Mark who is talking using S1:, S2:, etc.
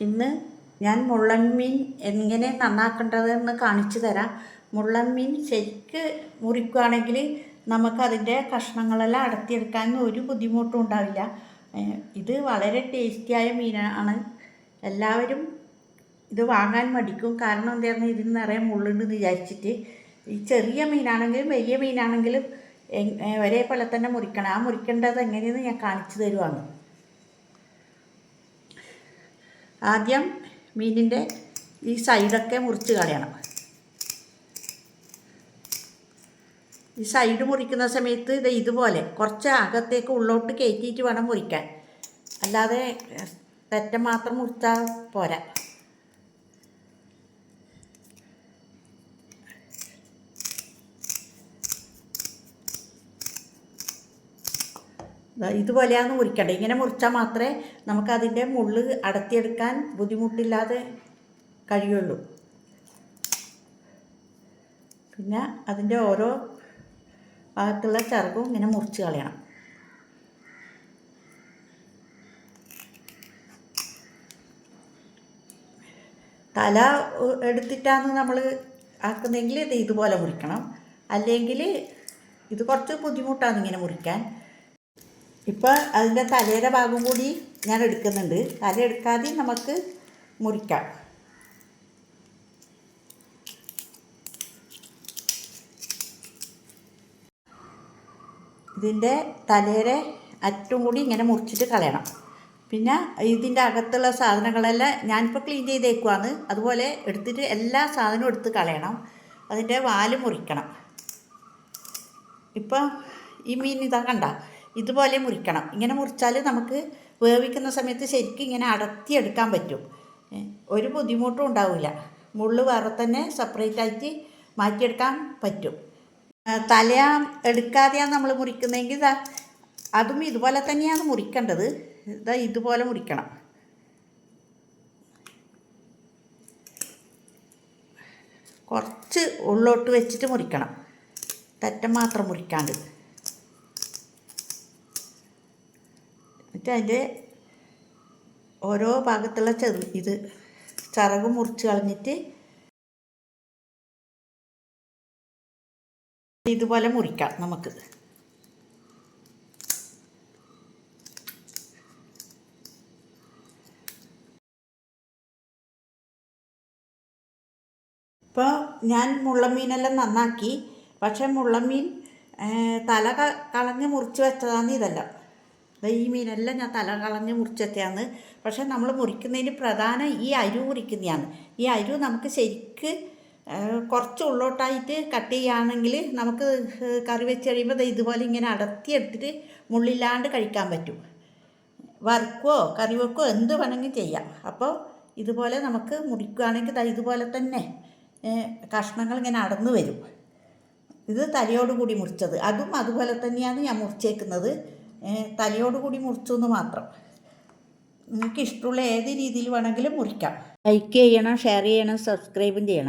S1: ഇന്ന് ഞാൻ മുള്ളൻമീൻ എങ്ങനെ നന്നാക്കേണ്ടതെന്ന് കാണിച്ചു തരാം. മുള്ളൻ മീൻ ശരിക്ക് മുറിക്കുകയാണെങ്കിൽ നമുക്കതിന്റെ കഷ്ണങ്ങളെല്ലാം അടത്തിയെടുക്കാൻ ഒരു ബുദ്ധിമുട്ടും ഉണ്ടാവില്ല. ഇത് വളരെ ടേസ്റ്റിയായ മീനാണ്. എല്ലാവരും ഇത് വാങ്ങാൻ മടിക്കും. കാരണം എന്താണെന്ന് ഇതിന് നിറയെ മുള്ളുണ്ട് വിചാരിച്ചിട്ട്. ഈ ചെറിയ മീനാണെങ്കിലും വലിയ മീനാണെങ്കിലും ഒരേപോലെ തന്നെ മുറിക്കണം. ആ മുറിക്കേണ്ടത് എങ്ങനെയെന്ന് ഞാൻ കാണിച്ചു തരുവാണ്. ആദ്യം മീനിന്റെ ഈ സൈഡൊക്കെ മുറിച്ച് കളയണം ഈ സൈഡ് മുറിക്കുന്ന സമയത്ത് ഇത് ഇതുപോലെ കുറച്ച് അകത്തേക്ക് ഉള്ളോട്ട് കയറ്റിയിട്ട് വേണം മുറിക്കാൻ. അല്ലാതെ തെറ്റം മാത്രം മുറിച്ചാൽ പോരാ. ഇതുപോലെയാണ് മുറിക്കേണ്ടത് ഇങ്ങനെ മുറിച്ചാൽ മാത്രമേ നമുക്കതിന്റെ മുള്ള് അടത്തിയെടുക്കാൻ ബുദ്ധിമുട്ടില്ലാതെ കഴിയുള്ളൂ. പിന്നെ അതിന്റെ ഓരോ ഭാഗത്തുള്ള ചിറകും ഇങ്ങനെ മുറിച്ച് കളയണം. തല എടുത്തിട്ടാണ് നമ്മൾ ആക്കുന്നതെങ്കിൽ ഇത് ഇതുപോലെ മുറിക്കണം. അല്ലെങ്കിൽ ഇത് കുറച്ച് ബുദ്ധിമുട്ടാണ് ഇങ്ങനെ മുറിക്കാൻ. ഇപ്പോൾ അതിന്റെ തലയുടെ ഭാഗം കൂടി ഞാൻ എടുക്കുന്നുണ്ട്. തല എടുക്കാതെ നമുക്ക് മുറിക്കാം. ഇതിന്റെ തലയുടെ അറ്റും കൂടി ഇങ്ങനെ മുറിച്ചിട്ട് കളയണം. പിന്നെ ഇതിന്റെ അകത്തുള്ള സാധനങ്ങളെല്ലാം ഞാനിപ്പോൾ ക്ലീൻ ചെയ്തേക്കുവാണ്. അതുപോലെ എടുത്തിട്ട് എല്ലാ സാധനവും എടുത്ത് കളയണം. അതിന്റെ വാൽ മുറിക്കണം. ഇപ്പം ഈ മീൻ ഇതാ കണ്ട. ഇതുപോലെ മുറിക്കണം. ഇങ്ങനെ മുറിച്ചാൽ നമുക്ക് വേവിക്കുന്ന സമയത്ത് ശരിക്കും ഇങ്ങനെ അടർത്തിയെടുക്കാൻ പറ്റും. ഒരു ബുദ്ധിമുട്ടും ഉണ്ടാവില്ല. മുള്ളു വേറെ തന്നെ സെപ്പറേറ്റ് ആയിട്ട് മാറ്റിയെടുക്കാൻ പറ്റും. തലയാ തല എടുക്കാതെയാണ് നമ്മൾ മുറിക്കുന്നതെങ്കിൽ ഇതാ അതും ഇതുപോലെ തന്നെയാണ് മുറിക്കേണ്ടത്. ഇതാ ഇതുപോലെ മുറിക്കണം. കുറച്ച് ഉള്ളോട്ട് വെച്ചിട്ട് മുറിക്കണം. തെറ്റം മാത്രം മുറിക്കാണ്ട്. എന്നിട്ട് അതിന്റെ ഓരോ ഭാഗത്തുള്ള ചെറു ഇത് ചിറക് മുറിച്ച് കളഞ്ഞിട്ട് ഇതുപോലെ മുറിക്കാം നമുക്ക്. ഇപ്പോൾ ഞാൻ മുള്ളമീനെല്ലാം നന്നാക്കി. പക്ഷേ മുള്ളമീൻ തല കളഞ്ഞ് മുറിച്ച് വെച്ചതാണ് ഇതെല്ലാം. ഈ മീനെല്ലാം ഞാൻ തല കളഞ്ഞ് മുറിച്ചെത്തിയാണ് പക്ഷേ നമ്മൾ മുറിക്കുന്നതിന് പ്രധാനം ഈ അരു മുറിക്കുന്നതാണ്. ഈ അരു നമുക്ക് ശരിക്ക് കുറച്ച് ഉള്ളോട്ടായിട്ട് കട്ട് ചെയ്യുകയാണെങ്കിൽ നമുക്ക് കറി വെച്ച് കഴിയുമ്പോൾ ഇതുപോലെ ഇങ്ങനെ അടർത്തിയെടുത്തിട്ട് മുള്ളില്ലാണ്ട് കഴിക്കാൻ പറ്റും. വറുക്കോ കറി വെക്കോ എന്ത് വേണമെങ്കിലും ചെയ്യാം. അപ്പോൾ ഇതുപോലെ നമുക്ക് മുറിക്കുകയാണെങ്കിൽ ഇതുപോലെ തന്നെ കഷ്ണങ്ങൾ ഇങ്ങനെ അടന്നു വരും. ഇത് തലയോടുകൂടി മുറിച്ചത്. അതും അതുപോലെ തന്നെയാണ് ഞാൻ മുറിച്ചേക്കുന്നത്. തലയോടുകൂടി മുറിച്ചു എന്ന് മാത്രം. നിങ്ങൾക്ക് ഇഷ്ടമുള്ള ഏത് രീതിയിൽ വേണമെങ്കിലും മുറിക്കാം. ലൈക്ക് ചെയ്യണം ഷെയർ ചെയ്യണം സബ്സ്ക്രൈബും ചെയ്യണം.